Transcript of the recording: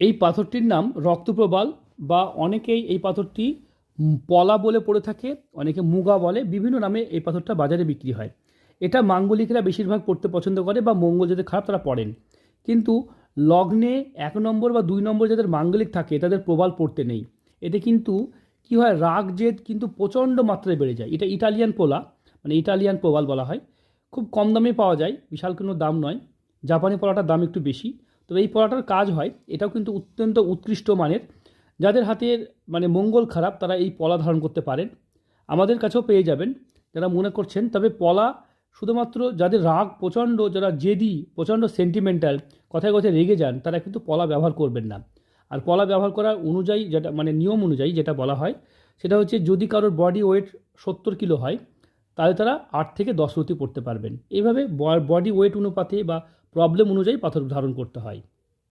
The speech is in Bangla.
এই পাথরটির নাম রক্তপ্রবাল বা অনেকেই এই পাথরটি পলা বলে পড়ে থাকে, অনেকে মুগা বলে, বিভিন্ন নামে এই পাথরটা বাজারে বিক্রি হয়। এটা মাঙ্গলিকরা বেশিরভাগ পড়তে পছন্দ করে বা মঙ্গল যাদের খারাপ তারা পড়েন। কিন্তু লগ্নে এক নম্বর বা দুই নম্বর যাদের মাঙ্গলিক থাকে, তাদের প্রবাল পড়তে নেই। এতে কিন্তু কি হয় রাগ জেদ কিন্তু প্রচণ্ড মাত্রায় বেড়ে যায়। এটা ইটালিয়ান পোলা মানে ইটালিয়ান প্রবাল বলা হয়। খুব কম দামে পাওয়া যায়, বিশাল কোনো দাম নয়। জাপানি পলাটার দাম একটু বেশি। তবে এই পলাটার কাজ হয়, এটাও কিন্তু অত্যন্ত উৎকৃষ্ট মানের। যাদের হাতের মানে মঙ্গল খারাপ, তারা এই পলা ধারণ করতে পারেন। আমাদের কাছেও পেয়ে যাবেন, যারা মনে করছেন। তবে পলা শুধুমাত্র যাদের রাগ প্রচণ্ড, যারা জেদি, প্রচণ্ড সেন্টিমেন্টাল কথায় কথায় রেগে যান, তারা কিন্তু পলা ব্যবহার করবেন না। আর পলা ব্যবহার করার অনুযায়ী যেটা মানে নিয়ম অনুযায়ী যেটা বলা হয়, সেটা হচ্ছে যদি কারোর বডি ওয়েট সত্তর কিলো হয়, তাহলে তারা আট থেকে দশ রতি পড়তে পারবেন। এইভাবে বডি ওয়েট অনুপাতে বা প্রবলেম অনুযায়ী পাথর ধারণ করতে হয়।